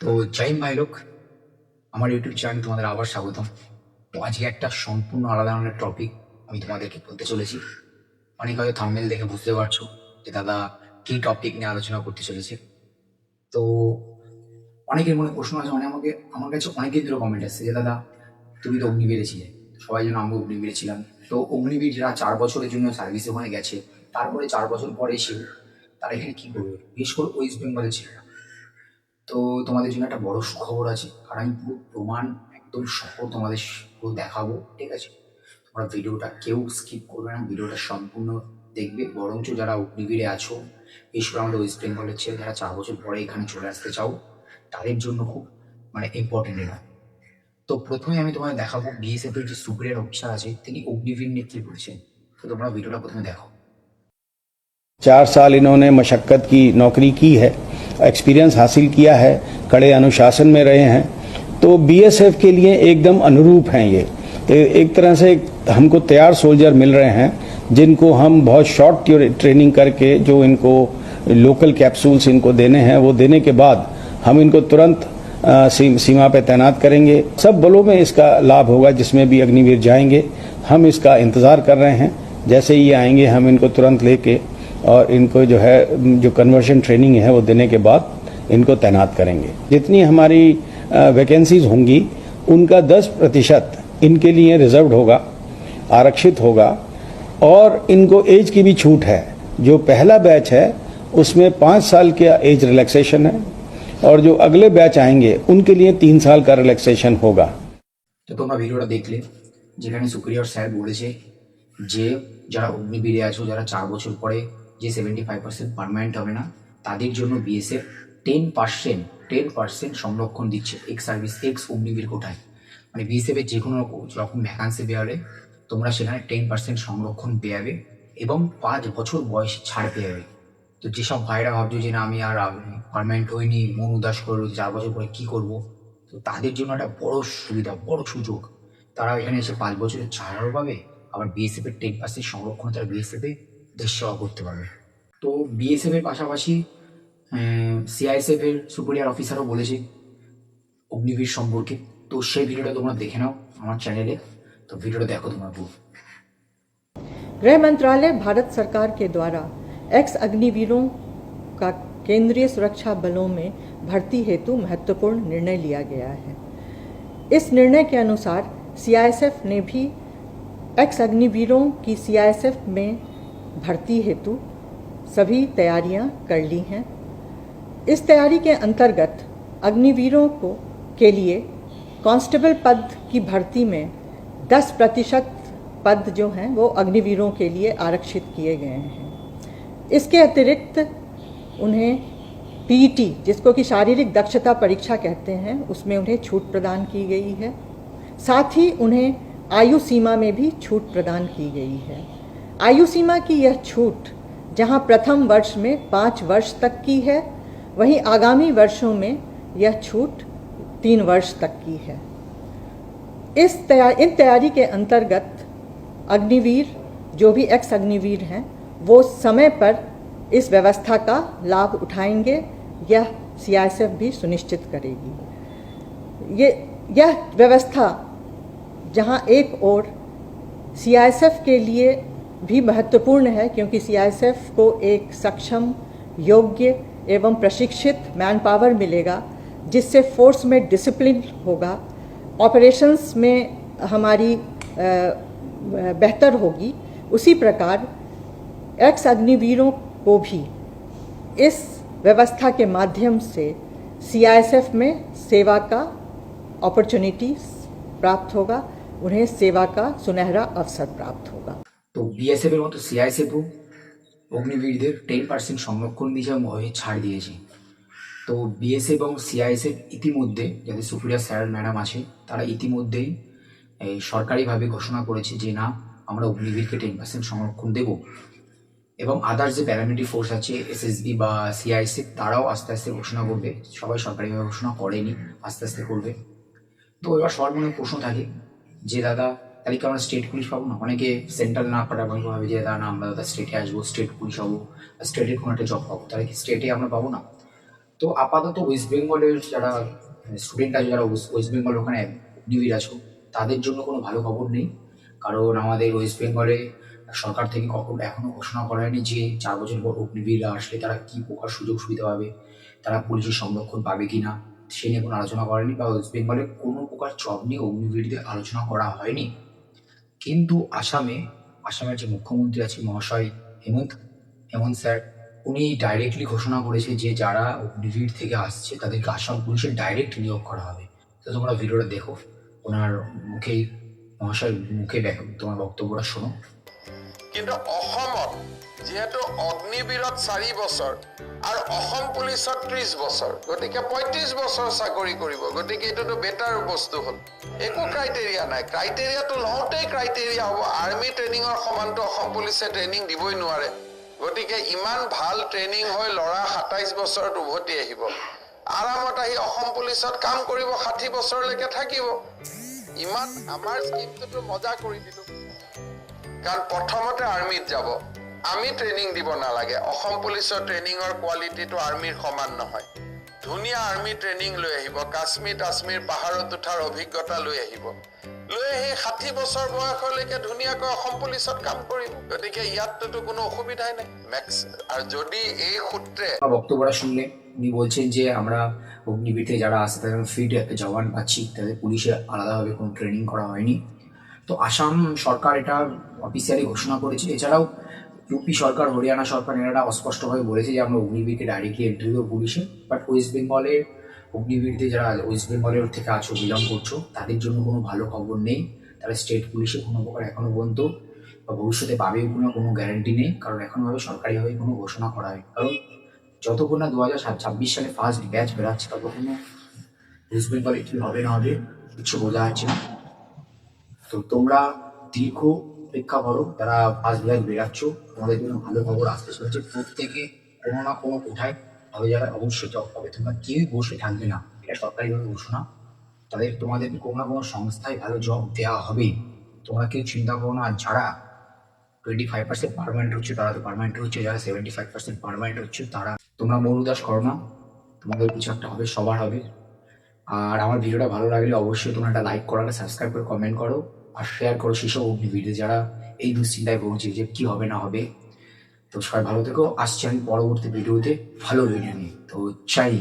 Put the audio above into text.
তো হিন্দ ভাই লোক, আমার ইউটিউব চ্যানেল তোমাদের আবার স্বাগতম। তো আজকে একটা সম্পূর্ণ আলাদা ধরনের টপিক আমি তোমাদেরকে বলতে চলেছি। অনেক হয়তো থাম্বনেল দেখে বুঝতে পারছ যে দাদা কী টপিক নিয়ে আলোচনা করতে চলেছে। তো অনেকের মনে প্রশ্ন আছে মানে আমাকে, আমার কাছে অনেকের দিল কমেন্ট আসছে যে দাদা, তুমি তো অগ্নিবীরে ছিলে সবাই যেন আমি অগ্নিবীরে ছিলাম তো অগ্নিবীর যারা চার বছরের জন্য সার্ভিসে ওখানে গেছে, তারপরে চার বছর পরে এসে তারা এখানে কী করবে? বিশেষ করে ওয়েস্ট বেঙ্গলের ছেলেরা। তো তোমাদের জন্য একটা বড় সুখবর আছে আর আমি পুরো প্রমাণ একদম সফল তোমাদের পুরো দেখাবো ঠিক আছে তোমরা ভিডিওটা কেউ স্কিপ করবে না ভিডিওটা সম্পূর্ণ দেখবে বরঞ্চ যারা অগ্নিবীরে আছো বিশেষ করে আমাদের ওয়েস্ট বেঙ্গলের ছেলে যারা চার বছর পরে এখানে চলে আসতে চাও তাদের জন্য খুব মানে ইম্পর্টেন্ট এটা তো প্রথমে আমি তোমাদের দেখাবো বিএসএফ এর যে সুপিরিয়র অফিসার আছে তিনি অগ্নিবীর নিয়ে কি বলেছেন তো তোমরা ভিডিওটা প্রথমে দেখো चार साल इन्होंने मशक्क़त की नौकरी की है एक्सपीरियंस हासिल किया है, कड़े अनुशासन में रहे हैं तो बीएसएफ के लिए एकदम अनुरूप हैं ये। एक तरह से हमको तैयार सोल्जर मिल रहे हैं, जिनको हम बहुत शॉर्ट ट्रेनिंग करके जो इनको लोकल कैप्सूल्स इनको देने हैं, वो देने के बाद हम इनको तुरंत सीमा पे तैनात करेंगे। सब बलों में इसका लाभ होगा, जिसमें भी अग्निवीर जाएँगे। हम इसका इंतज़ार कर रहे हैं। जैसे ही आएँगे, हम इनको तुरंत लेके और इनको जो है जो कन्वर्शन ट्रेनिंग है वो देने के बाद इनको तैनात करेंगे जितनी हमारी वैकेंसीज होंगी उनका 10 प्रतिशत इनके लिए रिजर्व्ड होगा आरक्षित होगा और इनको एज की भी छूट है जो पहला बैच है उसमें पाँच साल का एज रिलैक्सेशन है और जो अगले बैच आएंगे उनके लिए तीन साल का रिलैक्सेशन होगा তো তোমরা ভিডিওটা দেখলে যেখানে সুপিরিয়র স্যার বলেছে যে যারা অগ্নিবীরে আছো যারা চার বছর পরে যে সেভেন্টি ফাইভ পার্সেন্ট পারমানেন্ট হবে না, তাদের জন্য BSF ten percent ten percent সংরক্ষণ দিচ্ছে এক্স সার্ভিস এক্স অগ্নিবীর কোটায় মানে বিএসএফের যে কোনো রকম ভ্যাকান্সি বেরোলে তোমরা সেখানে টেন পার্সেন্ট সংরক্ষণ পেয়াবে এবং পাঁচ বছর বয়স ছাড় পেয়াবে। তো যেসব ভাইরা ভাবছ যে, না, আমি আর পারমানেন্ট হইনি, মন উদাস করল চার বছর পরে কী করব? তো তাদের জন্য একটা বড় সুবিধা, বড় সুযোগ। তারা এখানে এসে পাঁচ বছরের ছাড়ও পাবে, আবার বিএসএফের টেন পার্সেন্ট সংরক্ষণ তারা বিএসএফ এ দেশ সেবা করতে পারবে তো বিএসএফ এর পাশাপাশি সিআইএসএফ এর সুপিরিয়র অফিসারও বলেছে অগ্নিবীর সম্পর্কে তো সেই ভিডিওটা তোমরা দেখে নাও আমার চ্যানেলে তো ভিডিওটা দেখো তোমরা পুরো गृह मंत्रालय भारत सरकार के द्वारा एक्स अग्निवीरों का केंद्रीय सुरक्षा बलों में भर्ती हेतु महत्वपूर्ण निर्णय लिया गया है इस निर्णय के अनुसार सीआईएसएफ ने भी एक्स अग्निवीरों की सीआईएसएफ में भर्ती हेतु सभी तैयारियाँ कर ली हैं। इस तैयारी के अंतर्गत अग्निवीरों को के लिए कांस्टेबल पद की भर्ती में 10 प्रतिशत पद जो हैं, वो अग्निवीरों के लिए आरक्षित किए गए हैं। इसके अतिरिक्त उन्हें पीईटी जिसको कि शारीरिक दक्षता परीक्षा कहते हैं, उसमें उन्हें छूट प्रदान की गई है। साथ ही उन्हें आयु सीमा में भी छूट प्रदान की गई है। आयु सीमा की यह छूट, जहाँ प्रथम वर्ष में पाँच वर्ष तक की है, वहीं आगामी वर्षों में यह छूट तीन वर्ष तक की है। इस तैयार इन तैयारी के अंतर्गत अग्निवीर, जो भी एक्स अग्निवीर हैं, वो समय पर इस व्यवस्था का लाभ उठाएँगे, यह सीआईएसएफ भी सुनिश्चित करेगी। ये, यह व्यवस्था जहाँ एक ओर सीआईएसएफ के लिए भी महत्वपूर्ण है क्योंकि सीआईएसएफ को एक सक्षम, योग्य एवं प्रशिक्षित मैन पावर मिलेगा, जिससे फोर्स में डिसिप्लिन होगा ऑपरेशंस में हमारी बेहतर होगी। उसी प्रकार एक्स अग्निवीरों को भी इस व्यवस्था के माध्यम से सीआईएसएफ में सेवा का अपॉर्चुनिटी प्राप्त होगा, उन्हें सेवा का सुनहरा अवसर प्राप्त होगा। তো বিএসএফ এর মতো সিআইএসএফও অগ্নিবীরদের টেন পার্সেন্ট সংরক্ষণ ভয়ে ছাড় দিয়েছে। তো বিএসএফ এবং সিআইএসএফ ইতিমধ্যে যাদের সুপিরিয়ার স্যার ম্যাডাম আছে, তারা ইতিমধ্যেই এই সরকারিভাবে ঘোষণা করেছে যে, না, আমরা অগ্নিবীরকে টেন পার্সেন্ট সংরক্ষণ দেব। এবং আদার্স যে প্যারামিলিটারি ফোর্স আছে এসএসবি বা সিআইএসএফ তারাও আস্তে আস্তে ঘোষণা করবে। সবাই সরকারিভাবে ঘোষণা করেনি, আস্তে আস্তে করবে। তো এবার সবার মনে প্রশ্ন থাকে যে, দাদা তাহলে কি আমরা স্টেট পুলিশ পাবো না? অনেকে সেন্ট্রাল না পাঠার ভাবে ভাবে যে, না আমরা দাদা স্টেটে আসব স্টেট পুলিশ হব স্টেটের কোনো একটা জব পাবো। তাহলে কি স্টেটে আমরা পাবো না? তো আপাতত ওয়েস্ট বেঙ্গলের যারা স্টুডেন্ট আছে, যারা ওয়েস্ট বেঙ্গল ওখানে অগ্নিবীর আছো, তাদের জন্য কোনো ভালো খবর নেই। কারণ আমাদের ওয়েস্ট বেঙ্গলে সরকার থেকে কখন, এখনও ঘোষণা করা হয়নি যে, চার বছর পর অগ্নিবীররা আসলে তারা কী প্রকার সুযোগ সুবিধা পাবে, তারা পুলিশের সংরক্ষণ পাবে কি না, সে নিয়ে কোনো আলোচনা করেনি বা ওয়েস্ট বেঙ্গলে কোনো প্রকার জব নিয়ে অগ্নিবীরদের আলোচনা করা হয়নি। কিন্তু আসামে, আসামের যে মুখ্যমন্ত্রী আছে মহাশয় হেমন্ত হেমন্ত স্যার, উনি ডাইরেক্টলি ঘোষণা করেছে যে যারা ভিড় থেকে আসছে তাদেরকে আসাম পুলিশের ডাইরেক্ট নিয়োগ করা হবে। তো তোমরা ভিডিওটা দেখো। ওনার মুখেই মহাশয় মুখে দেখো, তোমার বক্তব্যটা শোনো। কিন্তু অসমত যিহেতু অগ্নিবীৰত চাৰি বছৰ আৰু অসম পুলিচত ত্ৰিছ বছৰ গতিকে পঁয়ত্ৰিছ বছৰ চাকৰি কৰিব গতিকে এইটোতো বেটাৰ বস্তু হ'ল। একো ক্ৰাইটেৰিয়া নাই। ক্ৰাইটেৰিয়াটো লওঁতেই ক্ৰাইটেৰিয়া হ'ব আৰ্মি ট্ৰেইনিঙৰ সমানটো অসম পুলিচে ট্ৰেইনিং দিবই নোৱাৰে। গতিকে ইমান ভাল ট্ৰেইনিং হৈ ল'ৰা সাতাইছ বছৰত উভতি আহিব। আৰামত আহি অসম পুলিচত কাম কৰিব ষাঠি বছৰলৈকে থাকিব। ইমান আমাৰ স্কিমটোতো মজা কৰি দিলোঁ। কাৰণ প্ৰথমতে আৰ্মিত যাব। আমি ট্ৰেইনিং দিব নালাগে। অসম পুলিচৰ ট্ৰেইনিঙৰ কোৱালিটিটো আৰ্মিৰ সমান নহয়। ধুনীয়া আৰ্মি ট্ৰেইনিং লৈ আহিব। কাশ্মীৰ তাশ্মীৰ পাহাৰত উঠাৰ অভিজ্ঞতা লৈ আহিব। লৈ আহি ষাঠি বছৰ বয়সলৈকে ধুনীয়াকৈ অসম পুলিচত কাম কৰিব। গতিকে ইয়াততো কোনো অসুবিধাই নাই। মেক্স আৰু যদি এই সূত্ৰে আমার বক্তব্যটা শুনলে উনি বলছেন যে আমরা অগ্নিবীরতে যারা আছে, তাদের ফিট জওয়ান পাচ্ছি। তাদের পুলিশে আলাদাভাবে কোনো ট্রেনিং করা হয়নি। তো আসাম সরকার এটা অফিসিয়ালি ঘোষণা করেছে। এছাড়াও ইউপি সরকার, হরিয়ানা সরকার, এনারা অস্পষ্টভাবে বলেছে যে আমরা অগ্নিবীরকে ডাইরেক্টলি এন্ট্রি দেবো পুলিশে। বাট ওয়েস্ট বেঙ্গলের অগ্নিবীরতে যারা ওয়েস্ট বেঙ্গলের থেকে আছো বিলং করছ, তাদের জন্য কোনো ভালো খবর নেই। তারা স্টেট পুলিশে কোনো প্রকার এখনও পর্যন্ত বা ভবিষ্যতে পাবেও কোনো কোনো গ্যারান্টি নেই। কারণ এখনোভাবে সরকারিভাবে কোনো ঘোষণা করা হয়নি। কারণ যতক্ষণ না দু হাজার ছাব্বিশ সালে ফার্স্ট ব্যাচ বেরাচ্ছে, ততক্ষণ ওয়েস্ট বেঙ্গলে কি হবে না হবে, কিছু বোঝা যাচ্ছে না। তো তোমরা দীর্ঘ অপেক্ষা করো তারা ফার্স্ট ব্যাচ বেরাচ্ছ তোমাদের জন্য ভালো খবর আসতে চলেছে। প্রত্যেকে কোনো না কোনো কোথায় ভালো জায়গায় অবশ্যই জব পাবে। তোমরা কেউই বসে থাকবে না। এটা সরকারিভাবে ঘোষণা তাদের তোমাদের কোনো না কোনো সংস্থায় ভালো জব দেওয়া হবে। তোমরা কেউ চিন্তা করো না। যারা টোয়েন্টি ফাইভ পার্সেন্ট পারমানেন্ট হচ্ছে, তারা তো পারমানেন্ট হচ্ছে। যারা সেভেন্টি ফাইভ পার্সেন্ট পারমানেন্ট হচ্ছে, তারা তোমরা মরুদাস করো না। তোমাদের কিছু একটা হবে, সবার হবে। আর আমার ভিডিওটা ভালো লাগলে অবশ্যই তোমরা একটা লাইক করো, একটা সাবস্ক্রাইব করে কমেন্ট করো। আর শেয়ার করো সেসব অগ্নি ভিডিও যারা এই দুশ্চিন্তায় ভুগছে যে কী হবে না হবে। তো সবাই ভালো থেকো। আসছি আমি পরবর্তী ভিডিওতে ভালো ভিডিও নিয়ে। তো চাই।